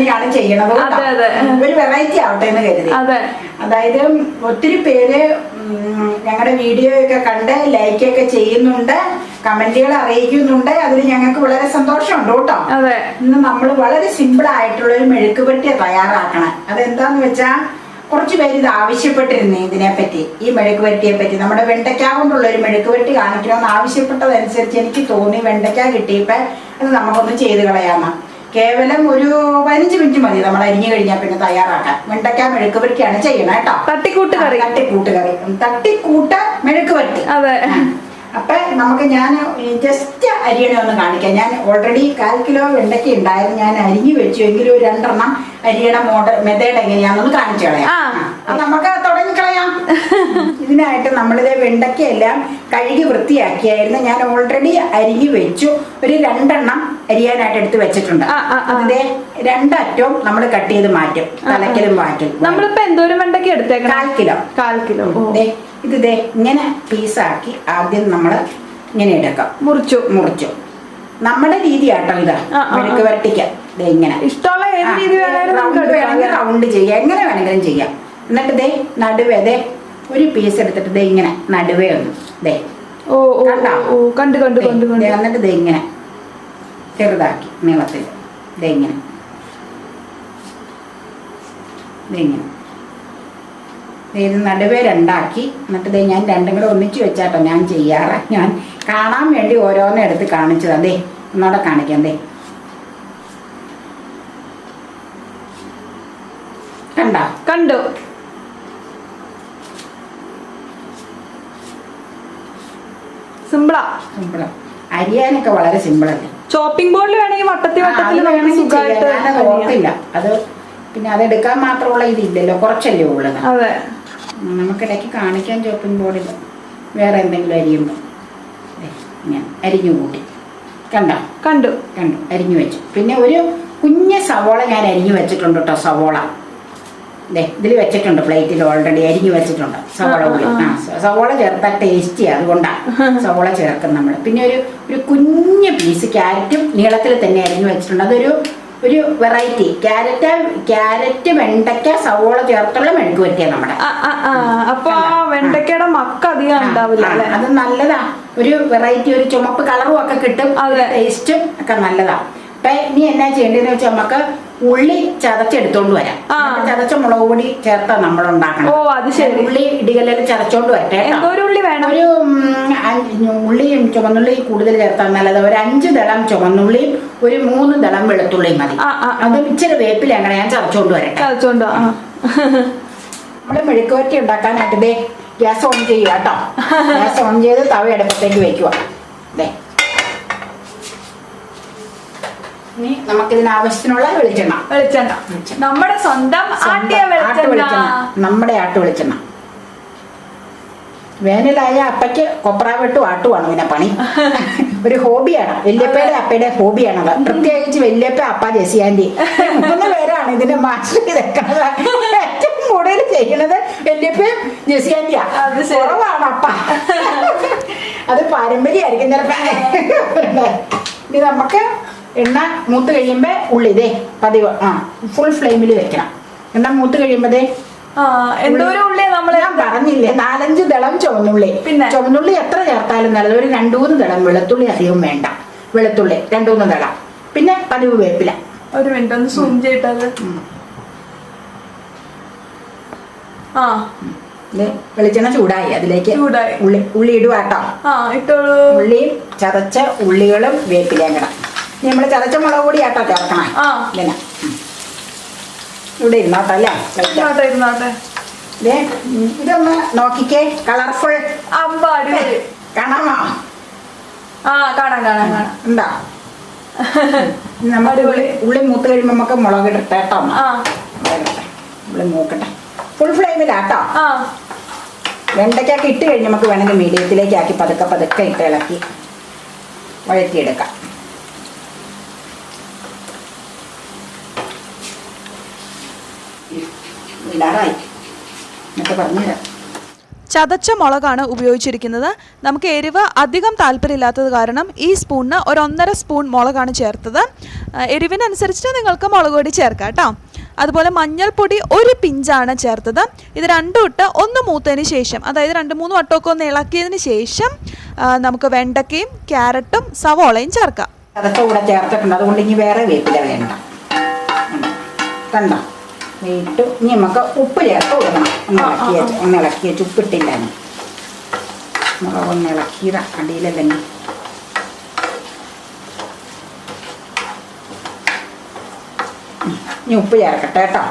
തന്നെയാണ് ചെയ്യണത്. ഒരു വെറൈറ്റി ആവട്ടെ എന്ന് കരുതി. അതെ. അതായത് ഒത്തിരി പേര് ഞങ്ങളുടെ വീഡിയോ ഒക്കെ കണ്ട് ലൈക്ക് ഒക്കെ ചെയ്യുന്നുണ്ട് കമന്റുകൾ അറിയിക്കുന്നുണ്ട്. അതിൽ ഞങ്ങൾക്ക് വളരെ സന്തോഷമുണ്ട് കേട്ടോ. ഇന്ന് നമ്മൾ വളരെ സിമ്പിൾ ആയിട്ടുള്ള ഒരു മെഴുക്കുപെട്ടി തയ്യാറാക്കണം. അതെന്താന്ന് വെച്ചാ കുറച്ച് പേര് ഇത് ആവശ്യപ്പെട്ടിരുന്നു ഇതിനെപ്പറ്റി. ഈ മെഴുക്കുപെട്ടിയെ പറ്റി. നമ്മുടെ വെണ്ടയ്ക്ക കൊണ്ടുള്ള ഒരു മെഴുക്കുപെട്ടി കാണിക്കണമെന്ന് ആവശ്യപ്പെട്ടതനുസരിച്ച് എനിക്ക് തോന്നി വെണ്ടയ്ക്ക കിട്ടിയപ്പോ അത് നമുക്കൊന്ന് ചെയ്ത് കളയാന്ന്. കേവലം ഒരു പതിനഞ്ച് മിനിറ്റ് മതി. നമ്മൾ അരിഞ്ഞു കഴിഞ്ഞാൽ പിന്നെ തയ്യാറാക്കാൻ. വെണ്ടയ്ക്ക മെഴുക്കുപെട്ടിയാണ് ചെയ്യണം കേട്ടോ. തട്ടിക്കൂട്ട് കറി. തട്ടിക്കൂട്ട് കറി. തട്ടിക്കൂട്ട മെഴുക്ക് മെഴുക്കുപെട്ടി അതെ. അപ്പൊ നമുക്ക് ഞാൻ ജസ്റ്റ് അരിയണ ഒന്ന് കാണിക്കാം. ഞാൻ ഓൾറെഡി കാൽ കിലോ വെണ്ടയ്ക്ക ഉണ്ടായിരുന്നു. ഞാൻ അരിഞ്ഞു വെച്ചു. എങ്കിലും ഒരു രണ്ടെണ്ണം അരിയണ മോഡൽ മെത്തേഡ് എങ്ങനെയാണെന്ന് കാണിച്ചു കളയാം. നമുക്ക് ഇതിനായിട്ട് നമ്മളിത് വെണ്ടയ്ക്കയെല്ലാം കഴുകി വൃത്തിയാക്കിയായിരുന്നു. ഞാൻ ഓൾറെഡി അരിഞ്ഞു വെച്ചു. ഒരു രണ്ടെണ്ണം അരിയാനായിട്ട് എടുത്ത് വെച്ചിട്ടുണ്ട്. അതിന്റെ രണ്ടറ്റവും നമ്മൾ കട്ട് ചെയ്ത് മാറ്റും. തലക്കലും മാറ്റും നമ്മളിപ്പോ എന്തോരം വെണ്ടയ്ക്ക് എടുത്തേക്കണം? കാൽ കിലോ. കാൽ കിലോ. ഇത് ദേ ഇങ്ങനെ പീസാക്കി ആദ്യം നമ്മൾ ഇങ്ങനെ എടുക്കാം. മുറിച്ചു. മുറിച്ചു. നമ്മുടെ രീതി ആട്ടോ ഇത് മെഴുക്ക് വരട്ടിക്ക്. ഇങ്ങനെ. ഇഷ്ടമുള്ള ഏത് രീതി വേണമെങ്കിലും നമുക്ക് റൗണ്ട് റൗണ്ട് ചെയ്യാം. എങ്ങനെ വേണമെങ്കിലും ചെയ്യാം. എന്നിട്ട് ദേ നടുവേ ദേ ഒരു പീസ് എടുത്തിട്ട് ദേ ഇങ്ങനെ നടുവേ ഒന്ന് ദേ. ഓ ഓ കണ്ടോ? ഓ, കണ്ടു കണ്ടു കണ്ടു കണ്ടു. എന്നിട്ട് ദേ ഇങ്ങനെ ചെറുതാക്കി നീളത്തിൽ. ദേ ഇങ്ങനെ. ദേ ഇങ്ങനെ. ഇത് നടുവേ രണ്ടാക്കി. എന്നിട്ട് ദേ ഞാൻ രണ്ടും കൂടെ ഒന്നിച്ച് വെച്ചാട്ടോ ഞാൻ ചെയ്യാറ്. ഞാൻ കാണാൻ വേണ്ടി ഓരോന്നും എടുത്ത് കാണിച്ചതാ. ദേ ഒന്നോടെ കാണിക്കാം ദേ. കണ്ടോ? കണ്ടു? സിമ്പിളാ. സിമ്പിളാ. അരിയാനൊക്കെ വളരെ സിമ്പിളല്ലേ? ചോപ്പിംഗ് ബോർഡിൽ വേണമെങ്കിൽ വട്ടത്തി ആ, അത് വട്ടത്തിൽ നമുക്ക് അത് സുഖമായിട്ട്. ഓർത്തില്ല. അത് പിന്നെ അതെടുക്കാൻ മാത്രമുള്ള ഇതില്ലല്ലോ. കുറച്ചല്ലേ ഉള്ളത് അതെ. നമുക്കിടയ്ക്ക് കാണിക്കാൻ ചോപ്പിംഗ് ബോർഡിൽ വേറെ എന്തെങ്കിലും അരിയുമ്പോൾ. ഞാൻ അരിഞ്ഞു കൂട്ടി. കണ്ടോ? കണ്ടു. കണ്ടു. അരിഞ്ഞു വെച്ചു. പിന്നെ ഒരു കുഞ്ഞ സവോള ഞാൻ അരിഞ്ഞു വെച്ചിട്ടുണ്ട് കേട്ടോ സവോള. ഇതിൽ വെച്ചിട്ടുണ്ട് പ്ലേറ്റിൽ ഓൾറെഡി അരിഞ്ഞു വെച്ചിട്ടുണ്ട്. സവോള ഉള്ളി. ആ, സവോള ചേർത്താൽ ടേസ്റ്റി അതുകൊണ്ടാണ് സവോള ചേർക്കും നമ്മൾ പിന്നെ ഒരു ഒരു കുഞ്ഞ് പീസ് ക്യാരറ്റും നീളത്തിൽ തന്നെ അരിഞ്ഞു വെച്ചിട്ടുണ്ട്. അതൊരു ഒരു വെറൈറ്റി ക്യാരറ്റ് ക്യാരറ്റ് വെണ്ടയ്ക്ക സവോള ചേർത്തുള്ള മെഴുക്ക് പറ്റിയ നമ്മുടെ. അപ്പൊ വെണ്ടയ്ക്കയുടെ മക്ക അധികം ഉണ്ടാവില്ല അത് നല്ലതാ. ഒരു വെറൈറ്റി ഒരു ചുമപ്പ് കളറും ഒക്കെ കിട്ടും. ടേസ്റ്റും ഒക്കെ നല്ലതാ. അപ്പൊ ഇനി എന്നാ ചെയ്യേണ്ടതെന്ന് വെച്ചാൽ നമുക്ക് ഉള്ളി ചതച്ചെടുത്തോണ്ട് വരാം. ചതച്ച മുളക് പൊടി ചേർത്താ നമ്മൾ ഉണ്ടാക്കണം ഓ, അത് ശരി. ഉള്ളി ഇടികല്ലിൽ ചതച്ചോണ്ട് വരട്ടെ. എന്തോരം ഉള്ളി വേണം. ഒരു ഉള്ളിയും ചുമന്നുള്ളി കൂടുതൽ ചേർത്താൽ നല്ലത്. ഒരു അഞ്ച് ദളം ചുമന്നുള്ളിയും ഒരു മൂന്ന് ദളം വെളുത്തുള്ളിയും മതി. അത് ഇച്ചിരി വേപ്പില അങ്ങനെ ഞാൻ ചതച്ചോണ്ട് വരട്ടെ. ചതച്ചോണ്ട് നമ്മൾ മെഴുക്കുവരട്ടി ഉണ്ടാക്കാനായിട്ട് ഗ്യാസ് ഓൺ ചെയ്യുക കേട്ടോ. ഗ്യാസ് ഓൺ ചെയ്ത് തവ എടുപ്പത്തേക്ക് വെക്കുക. ഇനി നമുക്കിതിന് ആവശ്യത്തിനുള്ള വെളിച്ചെണ്ണ. വെളിച്ചെണ്ണ. നമ്മുടെ സ്വന്തം ആട്ടിയ വെളിച്ചെണ്ണ. നമ്മുടെ ആട്ടു വെളിച്ചെണ്ണ. വേനലായ അപ്പയ്ക്ക് കൊപ്ര വെട്ടും ആട്ടുമാണ് പിന്നെ പണി. ഒരു ഹോബിയാണ്. വല്യപ്പയുടെ അപ്പയുടെ ഹോബിയാണത്. പ്രത്യേകിച്ച് വല്യപ്പ അപ്പ ജെസിയാന്റി മൂന്ന് പേരാണ് ഇതിന്റെ മാസ്റ്റർ ഇതൊക്കെ ഏറ്റവും കൂടുതൽ ചെയ്യണത് വല്യപ്പയും ശരി. കുറവാണ് അപ്പ. അത് പാരമ്പര്യമായിരിക്കും ചിലപ്പോ. ഇത് നമുക്ക് എണ്ണ മൂത്ത് കഴിയുമ്പോ ഉള്ളി ദേ പതിവ്. ആ ഫുൾ ഫ്ലെയിമിൽ വെക്കണം. എണ്ണ മൂത്ത് കഴിയുമ്പോ ദേ ആ എന്തോരം ഉള്ളി നമ്മൾ ഞാൻ പറഞ്ഞില്ലേ നാലഞ്ച് ദളം ചുവന്നുള്ളി. പിന്നെ? ചുവന്നുള്ളി എത്ര ചേർത്താലും നല്ലത്. ഒരു രണ്ടു മൂന്ന് ദളം വെളുത്തുള്ളി അധികം വേണ്ട. വെളുത്തുള്ളി രണ്ടു മൂന്ന് ദളം പിന്നെ പതിവ് വേപ്പില. ഒരു മിനിറ്റ് ഒന്ന് സൂം ചെയ്തത് ആ. വെളിച്ചെണ്ണ ചൂടായി. അതിലേക്ക്. ഉള്ളി ഉള്ളി ഇടുവാട്ടോ. ആ ഇട്ടോളൂ. ഉള്ളിയും ചതച്ച ഉള്ളികളും വേപ്പിലയും കിടാം നമ്മൾ ചതച്ച മുളക് പൊടി ആട്ടോ ചേർക്കണം. ആ. ഇങ്ങനെ. ഇവിടെ ഇരുന്നോട്ടോ അല്ലേ ഇരുന്നോട്ടെ ഇരുന്നോട്ടെ. ദേ, ഇതൊന്ന് നോക്കിക്കേ കളർഫുൾ. അമ്പാടി കാണാമോ? ആ കാണാം കാണാം കാണാം. ഉണ്ടോ? നമ്മുടെ ഉള്ളി ഉള്ളി മൂത്ത് കഴിയുമ്പോൾ നമുക്ക് മുളക് ഇടട്ടെ കേട്ടോ. ഉള്ളി മൂക്കട്ടെ. ഫുൾ ഫ്ലെയിമിലാട്ടോ ആ. വെണ്ടയ്ക്കൊക്കെ ഇട്ട് കഴിഞ്ഞ് നമുക്ക് വേണമെങ്കിൽ മീഡിയത്തിലേക്ക് ആക്കി പതുക്കെ പതുക്കെ ഇട്ട് ഇളക്കി വഴറ്റിയെടുക്കാം. ഇടാറായി എന്നൊക്കെ പറഞ്ഞുതരാം ചതച്ച മുളകാണ് ഉപയോഗിച്ചിരിക്കുന്നത്. നമുക്ക് എരിവ് അധികം താല്പര്യമില്ലാത്തത് കാരണം ഈ സ്പൂണിന് ഒരു ഒന്നര സ്പൂൺ മുളകാണ് ചേർത്തത്. എരിവിനനുസരിച്ചിട്ട് നിങ്ങൾക്ക് മുളക് പൊടി ചേർക്കാം കേട്ടോ. അതുപോലെ മഞ്ഞൾപ്പൊടി ഒരു പിഞ്ചാണ് ചേർത്തത്. ഇത് രണ്ടും ഇട്ട് ഒന്ന് മൂത്തതിന് ശേഷം അതായത് രണ്ട് മൂന്ന് വട്ടമൊക്കെ ഒന്ന് ഇളക്കിയതിന് ശേഷം നമുക്ക് വെണ്ടക്കയും ക്യാരറ്റും സവോളയും ചേർക്കാം. അതൊക്കെ കൂടെ ചേർത്തിട്ടുണ്ട്. അതുകൊണ്ട് ഇനി വേറെ വേപ്പില വേണ്ട. കണ്ടോ? വീട്ടു ഇനി നമുക്ക് ഉപ്പ് ചേർത്ത് കൊടുക്കണം. ഒന്ന് ഇളക്കി വെച്ച് ഒന്ന് ഇളക്കി വെച്ച് ഉപ്പിട്ടില്ല ഇനി. മുളക് ഒന്ന് ഇളക്കിയത. ഇനി ഉപ്പ് ചേർക്കട്ടെ കേട്ടോ.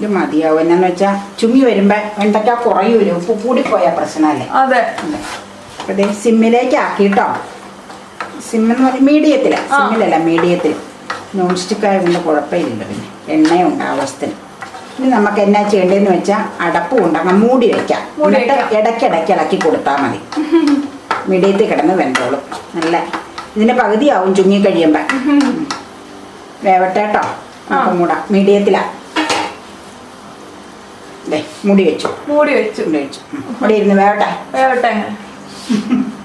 ഇത് മതിയാവും. എന്നാന്ന് വെച്ചാ ചുമി വരുമ്പോ വെണ്ടയ്ക്ക കുറയൂല ഉപ്പ് കൂടിപ്പോയാ പ്രശ്നമല്ലേ? അതെ. ദേ സിമ്മിലേക്ക് ആക്കിട്ടോ സിമ്മെന്ന് പറയും മീഡിയത്തിലാണ് സിമ്മിലല്ല മീഡിയത്തിൽ നോൺ സ്റ്റിക്ക് ആയതുകൊണ്ട് കുഴപ്പമില്ല പിന്നെ. എണ്ണയുണ്ട് ആവശ്യത്തിന്. ഇനി നമുക്ക് എന്നാ ചെയ്യേണ്ടതെന്ന് വെച്ചാൽ അടപ്പ് കൊണ്ടങ്ങ് മൂടി വയ്ക്കാം എന്നിട്ട്. ഇടയ്ക്കിടയ്ക്ക് ഇളക്കി കൊടുത്താൽ മതി. മീഡിയത്തിൽ കിടന്ന് വെന്തോളും. നല്ല ഇതിന്റെ പകുതിയാവും ചുങ്ങി കഴിയുമ്പോൾ വേവട്ടേട്ടോ നമുക്ക് മൂടാം. മീഡിയത്തിലാ. ദേ മൂടി വെച്ചു. മൂടി വെച്ചു. മുടി വെച്ചു. ഇവിടെ ഇരുന്ന് വേവട്ടെ. വേവട്ടെ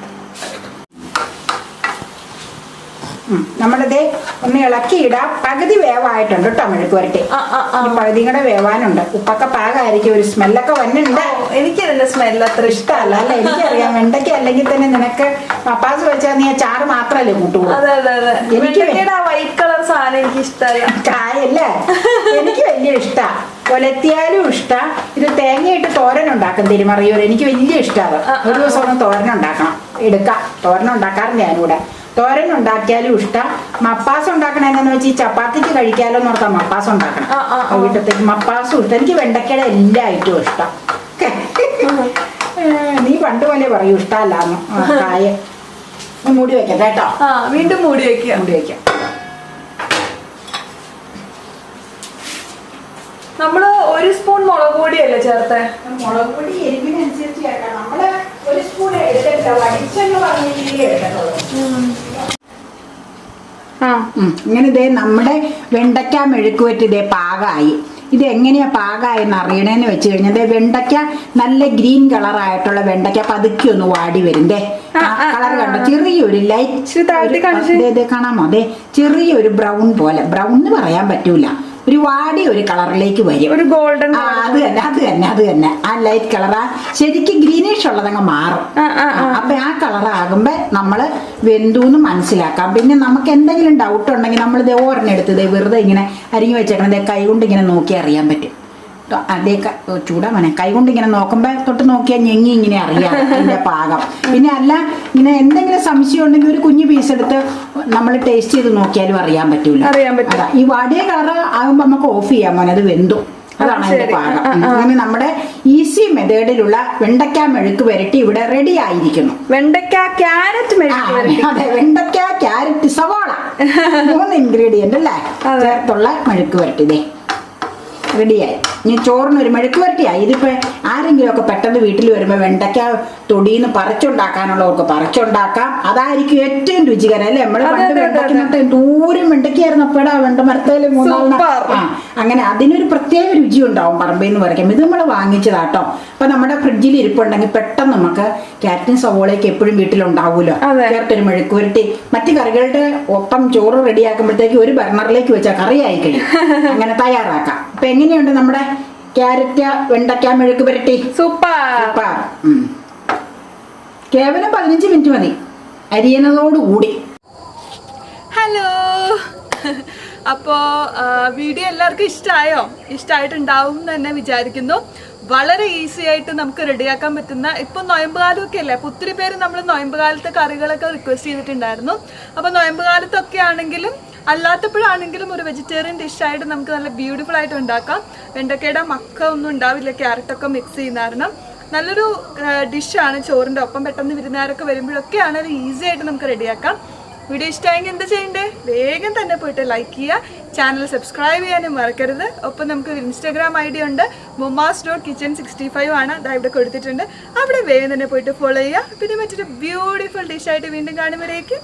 നമ്മളിത് ഒന്ന് ഇളക്കി ഇടാം. പകുതി വേവായിട്ടുണ്ട് കേട്ടോ മെഴുക്ക് വരട്ടി. പകുതി കൂടെ വേവാനുണ്ട്. ഉപ്പൊക്കെ പാകായിരിക്കും. ഒരു സ്മെല്ലൊക്കെ വന്നിട്ടുണ്ട് എനിക്കിതിന്റെ സ്മെല്ല് അത്ര ഇഷ്ടമല്ല. അല്ല എനിക്കറിയാം. വെണ്ടയ്ക്ക അല്ലെങ്കിൽ തന്നെ നിനക്ക് പപ്പാസ് വെച്ചാൽ നീ ചാറ് മാത്രല്ലേ കൂട്ടുള്ളൂ. എനിക്ക് വൈറ്റ് കളർ സാധനം എനിക്ക് ഇഷ്ടമല്ല. കായല്ലേ എനിക്ക് വലിയ ഇഷ്ടാ. കൊലത്തിയാലും ഇഷ്ട. ഇത് തേങ്ങയിട്ട് തോരൻ ഉണ്ടാക്കും തിരുമറിയൂർ എനിക്ക് വലിയ ഇഷ്ടമാണ് ഒരു ദിവസം ഒന്ന് തോരൻ ഉണ്ടാക്കണം. എടുക്കാം. തോരൻ ഉണ്ടാക്കാറുണ്ട് ഞാനിവിടെ തോരൻ ഉണ്ടാക്കിയാലും ഇഷ്ടം. മപ്പാസ് ഉണ്ടാക്കണ എന്താന്ന് വെച്ചാൽ ഈ ചപ്പാത്തിക്ക് കഴിക്കാലോ എന്ന് ഓർത്താ മപ്പാസ് ഉണ്ടാക്കണം. വീട്ടത്തേക്ക് മപ്പാസും ഇഷ്ടം എനിക്ക് വെണ്ടക്കയുടെ എല്ലാ ഐറ്റവും ഇഷ്ടം നീ പണ്ട് പോലെ പറയൂ ഇഷ്ടമല്ലാന്ന് കായ. മൂടി വെക്കാം കേട്ടോ ആ വീണ്ടും മൂടി വെക്കുക മൂടി വെക്കാം. നമ്മൾ ഒരു സ്പൂൺ മുളക് പൊടിയല്ലേ ചേർത്ത്? മുളക് പൊടി എരിവിനനുസരിച്ച് ചേർക്കാം നമ്മൾ ഒരു സ്പൂൺ എടുത്തിട്ടില്ല. വടിച്ചെന്ന് പറഞ്ഞില്ലേ എടുക്കത്തുള്ളൂ. ഇങ്ങനെ ഇതേ നമ്മുടെ വെണ്ടയ്ക്ക മെഴുക്ക് വെച്ച് ഇതേ പാകമായി ഇത് എങ്ങനെയാ പാകമായെന്ന് അറിയണേന്ന് വെച്ച് കഴിഞ്ഞാൽ വെണ്ടയ്ക്ക നല്ല ഗ്രീൻ കളറായിട്ടുള്ള വെണ്ടയ്ക്ക പതുക്കി ഒന്ന് വാടി വരും. ദേ ആ, ആ, കളർ. കണ്ടോ? ചെറിയൊരു ലൈറ്റ്. കാണാമോ? അതെ ചെറിയൊരു ബ്രൗൺ പോലെ. ബ്രൗൺ എന്ന് പറയാൻ പറ്റൂല. ഒരു വാടി ഒരു കളറിലേക്ക് വരും. ഒരു ഗോൾഡൻ അത് തന്നെ അത് തന്നെ അത് തന്നെ. ആ ലൈറ്റ് കളറാ ശരിക്കും ഗ്രീനിഷ് ഉള്ളതങ്ങ് മാറും. അപ്പൊ ആ കളർ ആകുമ്പോ നമ്മൾ വെന്തൂന്ന് മനസ്സിലാക്കാം. പിന്നെ നമുക്ക് എന്തെങ്കിലും ഡൗട്ട് ഉണ്ടെങ്കിൽ നമ്മൾ ഇത് ഓർന്നെടുത്ത് ദേ വെറുതെ ഇങ്ങനെ അരിഞ്ഞു വെച്ചേക്കണം ദേ കൈ കൊണ്ട് ഇങ്ങനെ നോക്കി അറിയാൻ പറ്റും. അതേ ക- കൈകൊണ്ട് ചൂടാ മനെ കൈ ഇങ്ങനെ നോക്കുമ്പോ തൊട്ട് നോക്കിയാൽ ഞെങ്ങി ഇങ്ങനെ അറിയാം അതിന്റെ പാകം. പിന്നെ അല്ല ഇങ്ങനെ എന്തെങ്കിലും സംശയം ഉണ്ടെങ്കിൽ ഒരു കുഞ്ഞു പീസ് എടുത്ത് നമ്മൾ ടേസ്റ്റ് ചെയ്ത് നോക്കിയാലും അറിയാൻ പറ്റൂല. അറിയാൻ. ഈ വാടിയ കളർ ആകുമ്പോ നമുക്ക് ഓഫ് ചെയ്യാൻ മോനെ അത് വെന്തു. അതാണ് അതിന്റെ. പാകം. അങ്ങനെ നമ്മുടെ ഈസി മെത്തേഡിലുള്ള വെണ്ടയ്ക്ക മെഴുക്ക് വരട്ടി ഇവിടെ റെഡി ആയിരിക്കുന്നു. വെണ്ടയ്ക്ക ക്യാരറ്റ് മെഴുക്ക് അതെ വെണ്ടയ്ക്ക ക്യാരറ്റ് സവാള. മൂന്ന് ഇൻഗ്രീഡിയന്റ് അല്ലേ. ചേർത്തുള്ള മെഴുക്ക് വരട്ടി ദേ റെഡിയായി. ഇനി ചോറിന് ഒരു മെഴുക്ക് വരട്ടിയായി ഇതിപ്പോ ആരെങ്കിലും ഒക്കെ പെട്ടെന്ന് വീട്ടിൽ വരുമ്പോൾ വെണ്ടയ്ക്ക തൊടിയിൽ നിന്ന് പറിച്ചുണ്ടാക്കാനുള്ളവർക്ക് പറിച്ചുണ്ടാക്കാം. അതായിരിക്കും ഏറ്റവും രുചികരം അല്ലേ? നമ്മൾ പണ്ട് ദൂരം വെണ്ടയ്ക്കായിരുന്നു അപ്പോഴാ വെണ്ട മരത്തേൽ മൂന്നാളിന. ആ അങ്ങനെ അതിനൊരു പ്രത്യേക രുചി ഉണ്ടാവും പറമ്പിൽ നിന്ന് പറിക്കാം ഇത് നമ്മൾ വാങ്ങിച്ചതാട്ടോ. അപ്പൊ നമ്മുടെ ഫ്രിഡ്ജിൽ ഇരിപ്പുണ്ടെങ്കിൽ പെട്ടെന്ന് നമുക്ക് ക്യാരറ്റും സവോളയൊക്കെ എപ്പോഴും വീട്ടിലുണ്ടാവുമല്ലോ അതെ. ചേർത്തൊരു മെഴുക്ക് പുരട്ടി മറ്റു കറികളുടെ ഒപ്പം ചോറ് റെഡിയാക്കുമ്പോഴത്തേക്ക് ഒരു ബർണറിലേക്ക് വെച്ചാൽ കറിയായി കഴിയും. അങ്ങനെ തയ്യാറാക്കാം. അപ്പൊ എങ്ങനെയുണ്ട് നമ്മുടെ ക്യാരറ്റ് വെണ്ടയ്ക്ക മെഴുക്ക് പുരട്ടി? സൂപ്പർ. സൂപ്പർ. കേവലം പതിനഞ്ച് മിനിറ്റ് മതി. അരിയണതോടുകൂടി ഹലോ. അപ്പോ വീഡിയോ എല്ലാവർക്കും ഇഷ്ടമായോ ഇഷ്ടമായിട്ടുണ്ടാവും എന്ന് തന്നെ വിചാരിക്കുന്നു. വളരെ ഈസി ആയിട്ട് നമുക്ക് റെഡിയാക്കാൻ പറ്റുന്ന ഇപ്പം നോയമ്പ് കാലമൊക്കെ അല്ലേ? അപ്പോൾ ഒത്തിരി പേര് നമ്മൾ നോയമ്പ് കാലത്തെ കറികളൊക്കെ റിക്വസ്റ്റ് ചെയ്തിട്ടുണ്ടായിരുന്നു. അപ്പോൾ നോയമ്പ് കാലത്തൊക്കെ ആണെങ്കിലും അല്ലാത്തപ്പോഴാണെങ്കിലും ഒരു വെജിറ്റേറിയൻ ഡിഷായിട്ട് നമുക്ക് നല്ല ബ്യൂട്ടിഫുൾ ആയിട്ട് ഉണ്ടാക്കാം. വെണ്ടക്കയുടെ മക്ക ഒന്നും ഉണ്ടാവില്ല ക്യാരറ്റൊക്കെ മിക്സ് ചെയ്യുന്ന കാരണം. നല്ലൊരു ഡിഷാണ് ചോറിന്റെ ഒപ്പം പെട്ടെന്ന് വിരുന്നുകാരൊക്കെ വരുമ്പോഴൊക്കെയാണ് അത് ഈസി ആയിട്ട് നമുക്ക് റെഡിയാക്കാം. വീഡിയോ ഇഷ്ടമായെങ്കിൽ എന്താ ചെയ്യണ്ടേ? വേഗം തന്നെ പോയിട്ട് ലൈക്ക് ചെയ്യുക. ചാനൽ സബ്സ്ക്രൈബ് ചെയ്യാനും മറക്കരുത്. ഒപ്പം നമുക്ക് ഇൻസ്റ്റാഗ്രാം ഐ ഡി ഉണ്ട്. Momas dot kitchen sixty five ആണ്. അത് ഇവിടെ കൊടുത്തിട്ടുണ്ട്. അവിടെ വേഗം തന്നെ പോയിട്ട് ഫോളോ ചെയ്യുക. പിന്നെ മറ്റൊരു ബ്യൂട്ടിഫുൾ ഡിഷായിട്ട് വീണ്ടും കാണുമ്പോഴേക്കും.